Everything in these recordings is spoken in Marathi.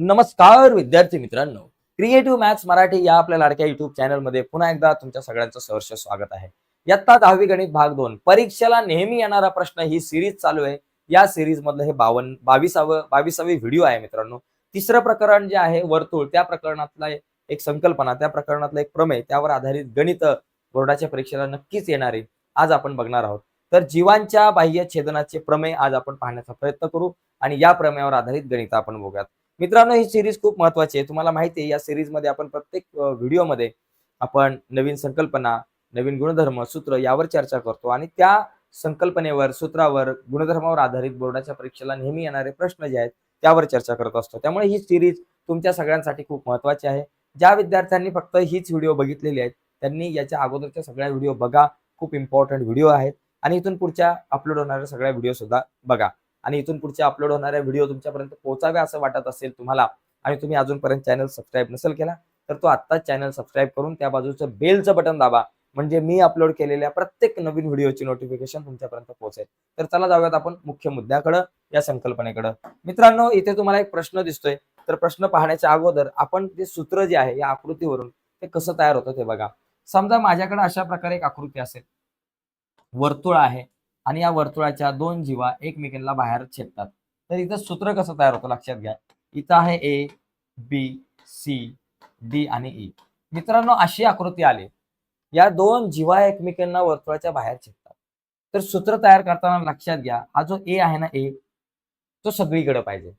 नमस्कार विद्यार्थी मित्रांनो. क्रिएटिव्ह मॅथ्स मराठी या आपल्या लाडक्या युट्यूब चॅनलमध्ये पुन्हा एकदा तुमच्या सगळ्यांचं सहर्ष स्वागत आहे. यत्ता दहावी गणित भाग दोन. परीक्षेला नेहमी येणारा प्रश्न ही सिरीज चालू आहे. या सिरीज मधलं हे बावन बावीसावं बावीसावी व्हिडिओ आहे मित्रांनो. तिसरं प्रकरण जे आहे वर्तुळ त्या प्रकरणातला एक संकल्पना त्या प्रकरणातला एक प्रमेय त्यावर आधारित गणित बोर्डाच्या परीक्षेला नक्कीच येणार आहे. आज आपण बघणार आहोत. तर जीवांच्या बाह्य छेदनाचे प्रमेय आज आपण पाहण्याचा प्रयत्न करू आणि या प्रमेयावर आधारित गणित आपण बघूयात. मित्रांनो ही सिरीज खूप महत्वाची आहे. तुम्हाला माहिती आहे या सिरीजमध्ये आपण प्रत्येक व्हिडिओमध्ये आपण नवीन संकल्पना नवीन गुणधर्म सूत्र यावर चर्चा करतो आणि त्या संकल्पनेवर सूत्रावर गुणधर्मावर आधारित बोर्डाच्या परीक्षेला नेहमी येणारे प्रश्न जे आहेत त्यावर चर्चा करत असतो. त्यामुळे ही सिरीज तुमच्या सगळ्यांसाठी खूप महत्वाची आहे. ज्या विद्यार्थ्यांनी फक्त हीच व्हिडिओ बघितलेली आहेत त्यांनी याच्या अगोदरच्या सगळ्या व्हिडिओ बघा. खूप इम्पॉर्टंट व्हिडिओ आहेत आणि इथून पुढच्या अपलोड होणाऱ्या सगळ्या व्हिडिओ सुद्धा बघा. आणि इथून पुढच्या अपलोड होणाऱ्या व्हिडिओ तुमच्यापर्यंत पोहोचावे असं वाटत असेल तुम्हाला आणि तुम्ही अजूनपर्यंत चॅनल सबस्क्राईब नसेल केला तर तो आत्ताच चॅनल सबस्क्राईब करून त्या बाजूचं बेलचं बटन दाबा. म्हणजे मी अपलोड केलेल्या प्रत्येक नवीन व्हिडिओची नोटिफिकेशन तुमच्यापर्यंत पोहोचेल. तर चला जाऊयात आपण मुख्य मुद्द्याकडं या संकल्पनेकडं. मित्रांनो इथे तुम्हाला एक प्रश्न दिसतोय. तर प्रश्न पाहण्याच्या अगोदर आपण ते सूत्र जे आहे या आकृतीवरून ते कसं तयार होतं ते बघा. समजा माझ्याकडे अशा प्रकारे एक आकृती असेल. वर्तुळ आहे. आणि या वर्तुळाच्या दोन जीवा एकमेकांना बाहेर छेदतात. तर इथं सूत्र कसं तयार होतं लक्षात घ्या. इथं आहे ए बी सी डी आणि ई मित्रांनो अशी आकृती आली. या दोन जीवा एकमेकांना वर्तुळाच्या बाहेर छेदतात. तर सूत्र तयार करताना लक्षात घ्या हा जो ए आहे ना ए तो सगळीकडे पाहिजे.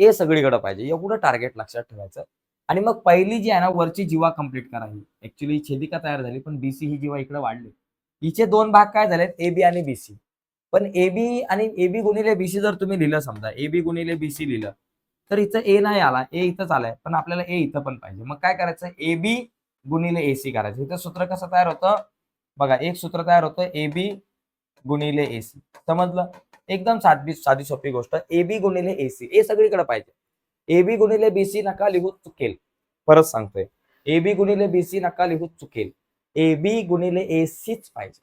ए सगळीकडे पाहिजे. एवढं टार्गेट लक्षात ठेवायचं. आणि मग पहिली जी आहे ना वरची जीवा कंप्लीट करावी ऍक्च्युली छेदिका तयार झाली पण बीसी ही जीवा इकडे वाढली. हिचे दोन भाग काय झालेत? ए बी आणि बीसी पण ए बी आणि ए बी गुणिले बीसी जर तुम्ही लिहिलं समजा ए बी गुणिले बीसी लिहिलं तर इथं ए नाही आला ए इथंच आलाय पण आपल्याला ए इथं पण पाहिजे. मग काय करायचं? ए बी गुणिले ए सी करायचं. इथं सूत्र कसं तयार होतं? बघा एक सूत्र तयार होतं ए बी गुणिले ए सी. समजलं? एकदम साधी साधी सोपी गोष्ट. ए बी गुणिले ए सी. ए सगळीकडे पाहिजे. ए बी गुणिले बीसी नका लिहू चुकेल. परत सांगतोय. ए बी गुणिले बीसी नका लिहू चुकेल. ए बी गुणिले ए सीच पाहिजे.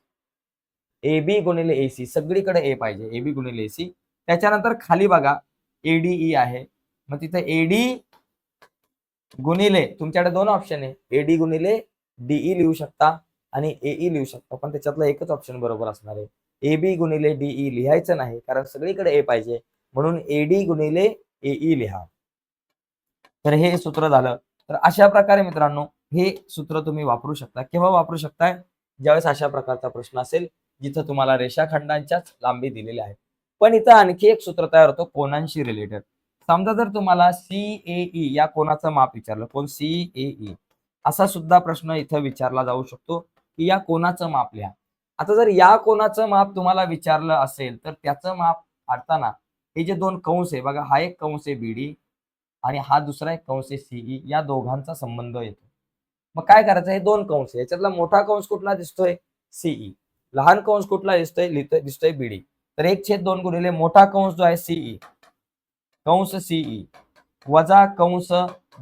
ए बी गुणिले ए सी सगळीकडे ए पाहिजे. ए बी गुणिले ए सी. त्याच्यानंतर खाली बघा एडीई आहे. मग तिथे एडी गुणिले तुमच्याकडे दोन ऑप्शन आहे. एडी गुणिले डीई लिहू शकता आणि एई लिहू शकता. पण त्याच्यातला एकच ऑप्शन बरोबर असणार आहे. ए बी गुणिले डीई लिहायचं नाही कारण सगळीकडे ए पाहिजे. म्हणून एडी गुणिले एई लिहा. तर हे सूत्र झालं. तर अशा प्रकारे मित्रांनो हे सूत्र तुम्ही वापरू शकता. केव्हा वापरू शकताय? ज्यावेळेस अशा प्रकारचा प्रश्न असेल जिथं तुम्हाला रेषाखंडांच्याच लांबी दिलेल्या आहेत. पण इथं आणखी एक सूत्र तयार होतो कोणांशी रिलेटेड समजा जर तुम्हाला सीएई या कोणाचं माप विचारलं कोण सीएई असा सुद्धा प्रश्न इथं विचारला जाऊ शकतो की या कोणाचं माप लिहा. आता जर या कोणाचं माप तुम्हाला विचारलं असेल तर त्याचं माप काढताना हे जे दोन कंस आहे बघा हा एक कंस आहे बीडी आणि हा दुसरा एक कंस आहे सीई या दोघांचा संबंध येतो. मग काय करायचं? हे दोन कंस याच्यातला मोठा कंस कुठला दिसतोय? सीई लहान कंस कुठला दिसतोय? दिसतोय बीडी तर एक छेद दोन गुणिले मोठा कंस जो आहे सीई कंस सीई वजा कंस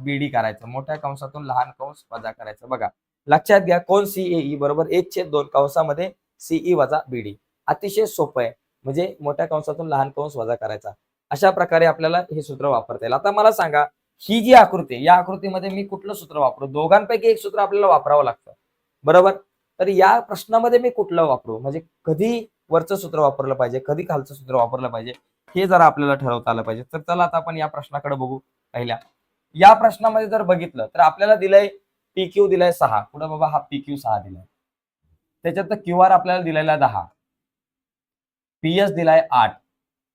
बीडी करायचं. मोठ्या कंसातून लहान कंस वजा करायचं. बघा लक्षात घ्या कोण सीएई बरोबर एक छेद दोन कंसामध्ये सीई वजा बीडी अतिशय सोपं आहे. म्हणजे मोठ्या कंसातून लहान कंस वजा करायचा. अशा प्रकारे आपल्याला हे सूत्र वापरता येईल. आता मला सांगा ही जी आकृती आहे, या आकृतीमध्ये मी कुठलं सूत्र वापरू? दोघांपैकी एक सूत्र आपल्याला वापरावं लागतं. बरोबर? तर या प्रश्नामध्ये मी कुठलं वापरू? म्हणजे कधी वरचं सूत्र वापरलं पाहिजे? कधी खालचं सूत्र वापरलं पाहिजे? हे जरा आपल्याला ठरवता आलं पाहिजे. तर चला आता आपण या प्रश्नाकडे बघू पहिल्या. या प्रश्नामध्ये जर बघितलं तर आपल्याला दिलंय पी क्यू दिलाय सहा. पुढे बाबा हा पी क्यू सहा दिलाय. त्याच्यात क्यू आर आपल्याला दिलेला दहा. पी एस दिलाय आठ.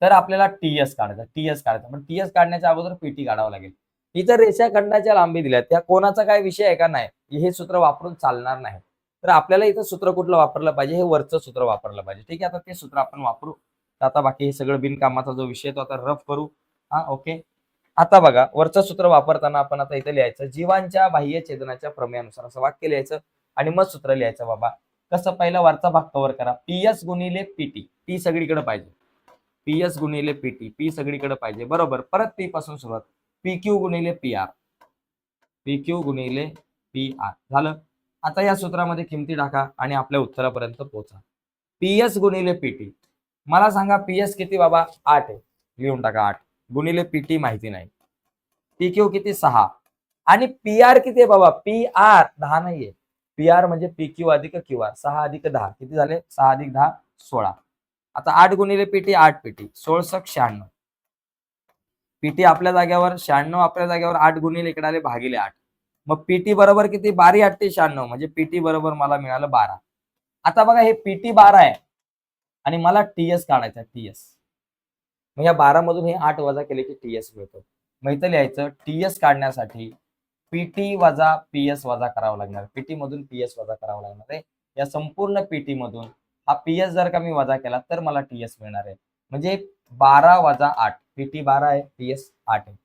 तर आपल्याला टी एस काढायचा. टी एस काढायचा. पण टी एस काढण्याच्या अगोदर पीटी काढावं लागेल. इथं रेषाखंडाच्या लांबी दिल्या त्या कोणाचा काय विषय आहे का नाही हे सूत्र वापरून चालणार नाही. तर आपल्याला इथं सूत्र कुठलं वापरलं पाहिजे हे वरचं सूत्र वापरलं पाहिजे. ठीक आहे आता ते सूत्र आपण वापरू. आता बाकी हे सगळं बिनकामाचा जो विषय तो आता रफ करू. हा ओके. आता बघा वरचं सूत्र वापरताना आपण आता इथं लिहायचं जीवांच्या बाह्य छेदनाच्या प्रमेयानुसार असं वाक्य लिहायचं आणि मग सूत्र लिहायचं बाबा. कसं पहिला वरचा भाग कव्हर करा. पी एस गुणिले पीटी पी सगळीकडे पाहिजे. पी एस गुणिले पीटी पी सगळीकडे पाहिजे. बरोबर. परत पी पासून सुरुवात. पी क्यू गुणिले पी आर पी क्यू गुणिले पी आर झालं? आता या सूत्रामध्ये किमती टाका आणि आपल्या उत्तरापर्यंत पोहोचा. पी एस गुणिले पीटी मला सांगा पी एस किती बाबा? आठ आहे. लिहून टाका आठ. गुणिले पीटी माहिती नाही. पी क्यू किती? सहा. आणि पी आर किती आहे बाबा? पी आर दहा नाहीये. पी आर म्हणजे पी क्यू अधिक क्यू आर सहा अधिक दहा. किती झाले? सहा अधिक दहा सोळा. आता आठ गुणिले पीटी आठ पीटी सोळसक शहाण्णव. पीटी आपल्या जाग्यावर शहाण्णव आपल्या जाग्यावर आठ गुणिले इकडे आले भागिले आठ. मग पीटी बरोबर किती? बारी आठ ते शहाण्णव. म्हणजे पीटी बरोबर मला मिळालं बारा. आता बघा हे पीटी बारा आहे. आणि मला टीएस काढायचा टीएस मग या बारा मधून हे आठ वजा केले की टीएस मिळतो. मग इथं लिहायचं टीएस काढण्यासाठी पीटी वजा पीएस वजा करावं लागणार. पीटी मधून पीएस वजा करावं लागणार आहे. या संपूर्ण पीटी मधून हा पीएस जर का मी वजा केला तर मला टीएस मिळणार आहे. म्हणजे बारा वजा आठ. पीटी बारा आहे टीएस आठ आहे.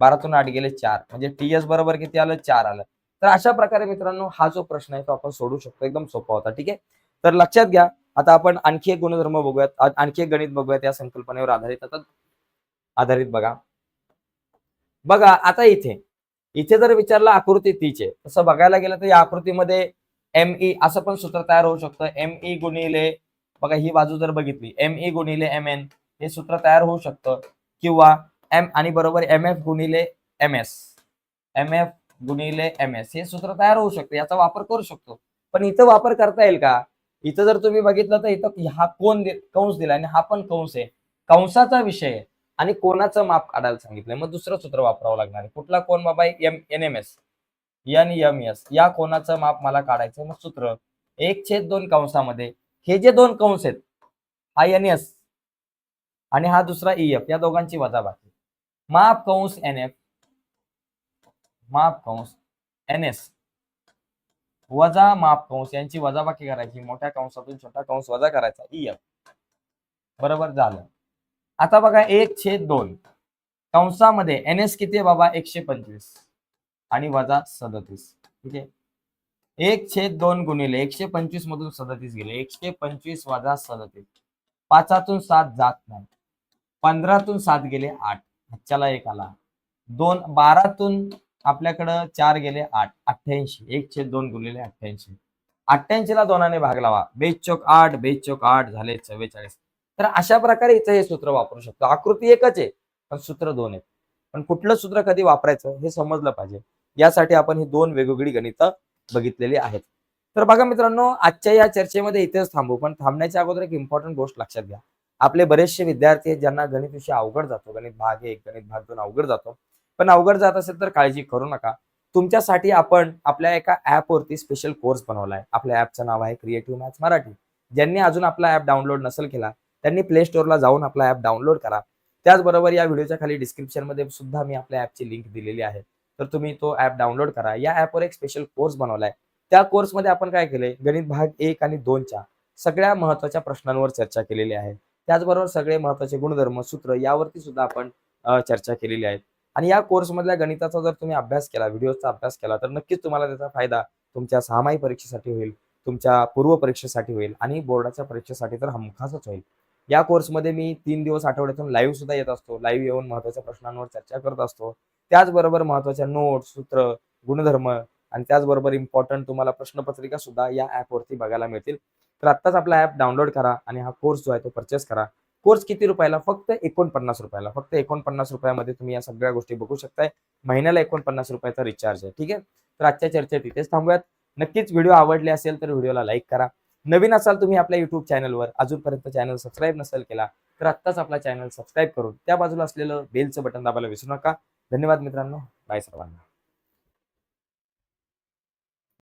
बारातून आठ गेले चार. म्हणजे टीएस बरोबर किती आलं? चार आलं. तर अशा प्रकारे मित्रांनो हा जो प्रश्न आहे तो आपण सोडू शकतो. एकदम सोपा होता ठीक आहे? तर लक्षात घ्या आता आपण आणखी एक गुणधर्म बघूयात. आणखी एक गणित बघूयात या संकल्पनेवर आधारित. आता आधारित बघा. बघा आता इथे. इथे जर विचारलं आकृती तीच आहे. तसं बघायला गेलं तर या आकृतीमध्ये एम ई असं पण सूत्र तयार होऊ शकतं. एम ई गुणिले बघा ही बाजू जर बघितली. एम ई गुणिले एम एन हे सूत्र तयार होऊ शकतं. किंवा एम आणि बरोबर एम एफ गुणिले एम एस एम एफ गुणिले एम एस हे सूत्र तयार होऊ शकते याचा वापर करू शकतो. पण इथं वापर करता येईल का? इथं जर तुम्ही बघितलं तर इथं हा कोण दे- कंस दिला आणि हा पण कंस आहे. कंसाचा विषय आहे आणि कोणाचं माप काढायला सांगितलंय? मग दुसरं सूत्र वापरावं लागणार आहे. कुठला कोण बाबा M N M S N M S या कोणाचं माप मला काढायचं मग सूत्र एक छेद दोन कंसामध्ये. हे जे दोन कंस आहेत हा एन एस आणि हा दुसरा ई एफ या दोघांची वजाबाकी. माप कंस एन एफ माप कंस एन एस वजा माप कंस यांची वजाबाकी करायची मोठ्या कंसातून छोटा कंस वजा करायचा ई एफ बरोबर झालं. आता बघा एक छेद दोन. कंसामध्ये एन एस किती आहे बाबा? एकशे पंचवीस. आणि वजा सदतीस. ठीक आहे? एक छेद दोन गुणिले एकशे पंचवीस मधून सदतीस गेले. एकशे पंचवीस वजा सदतीस. पाचातून सात जात नाही. पंधरातून सात गेले आठ. ह्याच्याला एक आला. दोन बारातून आपल्याकडं चार गेले आठ. अठ्ठ्याऐंशी. एक छेद दोन गुणलेले अठ्ठ्याऐंशी. अठ्ठ्याऐंशी ला दोनाने भाग लावा. बेच चौक आठ बेच चौक आठ झाले चव्वेचाळीस. तर अशा प्रकारे इथं हे सूत्र वापरू शकतो. आकृती एकच आहे पण सूत्र दोन आहे पण कुठलं सूत्र कधी वापरायचं हे समजलं पाहिजे. यासाठी आपण ही दोन वेगवेगळी गणितं बघितलेली आहेत. तर बघा मित्रांनो आजच्या या चर्चेमध्ये इथेच थांबू. पण थांबण्याच्या अगोदर एक इम्पॉर्टंट गोष्ट लक्षात घ्या. आपले बरेचसे विद्यार्थी आहेत ज्यांना गणित विषय अवघड जातो. गणित भाग एक गणित भाग दोन अवघड जातो. पण अवघड जात असेल तर काळजी करू नका. तुमच्यासाठी आपण आपल्या एका ऍपवरती स्पेशल कोर्स बनवलाय. आपल्या ऍपचं नाव आहे क्रिएटिव्ह मॅथ्स मराठी. ज्यांनी अजून आपला ऍप डाउनलोड नसेल केला त्यांनी प्ले स्टोअरला जाऊन आपला ऍप डाउनलोड करा. त्याचबरोबर या व्हिडिओच्या खाली डिस्क्रिप्शनमध्ये सुद्धा मी आपल्या ऍपची लिंक दिलेली आहे. तर तुम्ही तो ऍप डाउनलोड करा. या ऍपवर एक स्पेशल कोर्स बनवलाय. त्या कोर्समध्ये आपण काय केलंय? गणित भाग एक आणि दोनच्या सगळ्या महत्त्वाच्या प्रश्नांवर चर्चा केलेली आहे. त्याचबरोबर सगळे महत्त्वाचे गुणधर्म सूत्र यावरती सुद्धा आपण चर्चा केलेली आहे आणि या कोर्समधल्या गणिताचा जर तुम्ही अभ्यास केला व्हिडिओचा अभ्यास केला तर नक्कीच तुम्हाला त्याचा फायदा तुमच्या सहामाही परीक्षेसाठी होईल तुमच्या पूर्व परीक्षेसाठी होईल आणि बोर्डाच्या परीक्षेसाठी तर हमखासच होईल. या कोर्समध्ये मी तीन दिवस आठवड्यातून लाईव्ह सुद्धा येत असतो. लाईव्ह येऊन महत्त्वाच्या प्रश्नांवर चर्चा करत असतो. त्याचबरोबर महत्त्वाच्या नोट सूत्र गुणधर्म आणि त्याचबरोबर इम्पॉर्टंट तुम्हाला प्रश्नपत्रिका सुद्धा या ऍपवरती बघायला मिळतील. तर आत्ताच आपला ऍप डाउनलोड करा आणि हा कोर्स जो आहे तो परचेस करा. कोर्स किती रुपयाला? फक्त एकोणपन्नास रुपयाला. फक्त एकोणपन्नास रुपयामध्ये तुम्ही या सगळ्या गोष्टी बघू शकताय. महिन्याला एकोणपन्नास रुपयाचा रिचार्ज आहे. ठीक आहे? तर आजच्या चर्चेत इथेच थांबूयात. नक्कीच व्हिडिओ आवडले असेल तर व्हिडिओला लाईक करा. नवीन असाल तुम्ही आपल्या युट्यूब चॅनलवर अजूनपर्यंत चॅनल सबस्क्राईब नसेल केला तर आत्ताच आपला चॅनल सबस्क्राईब करून त्या बाजूला असलेलं बेलचं बटन दाबायला विसरू नका. धन्यवाद मित्रांनो. बाय सर्वांना.